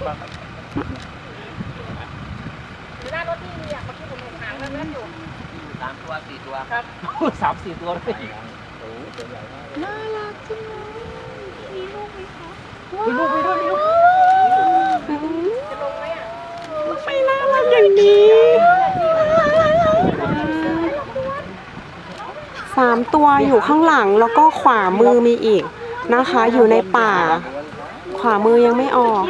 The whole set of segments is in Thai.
หน้ารถที่มีอะเมื่อกี้ผมเห็นหางเลื่อนๆอยู่สามตัวสี่ตัวครับสามสี่ตัวเลยโอ้โหน่ารักจังเลยมีลูกไหมคะมีลูกมีลูกมีลูกจะลงไหมอะไม่น่ารักอย่างนี้สามตัวอยู่ข้างหลังแล้วก็ขวามือมีอีกนะคะ อยู่ในป่า ขวามือยังไม่ออก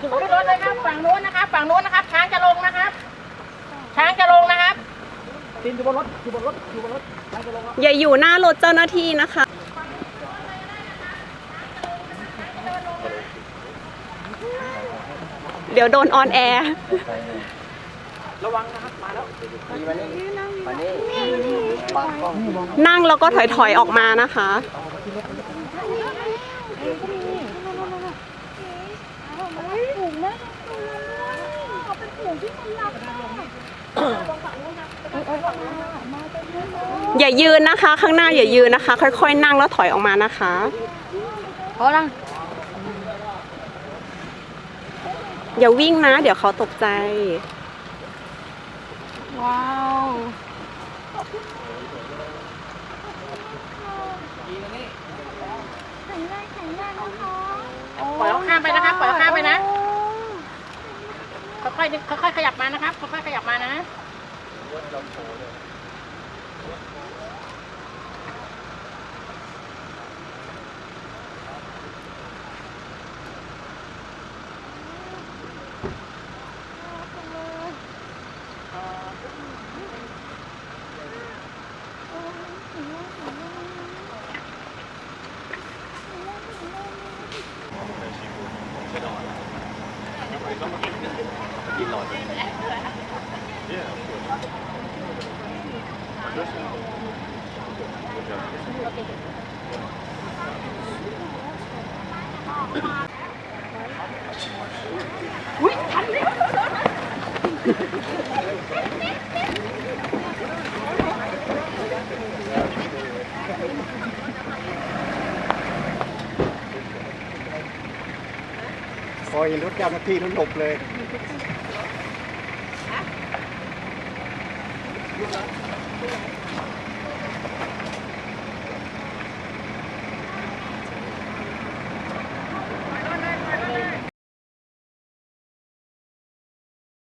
ขึ้นรถเลยครับฝั่งนู้นนะครับฝั่งนู้นนะครับ ช้างจะลงนะครับ ช้างจะลงนะครับตีนอยู่บนรถอยู่บนรถอยู่บนรถไปจะลงแล้วอย่าอยู่หน้ารถเจ้าหน้าที่นะคะเดี๋ยวโดนออนแอร์ระวังนะครับมาแล้วมานี่มานี่ปากกล้องนั่งแล้วก็ถอยถอยๆออกมานะคะ อย่ายืนนะคะ ข้างหน้าอย่ายืนนะคะ ค่อยๆ นั่งแล้วถอยออกมานะคะพอลังอย่าวิ่งนะ เดี๋ยวเขาตกใจ ว้าวปล่อยเขาข้ามไปนะครับปล่อยเขาข้ามไปนะค่ อยๆค่อยๆขยับมานะครับค่อยๆขยับมานะ พอเห็นรถเจ้าหน้าที่นั้นหลบเลย เ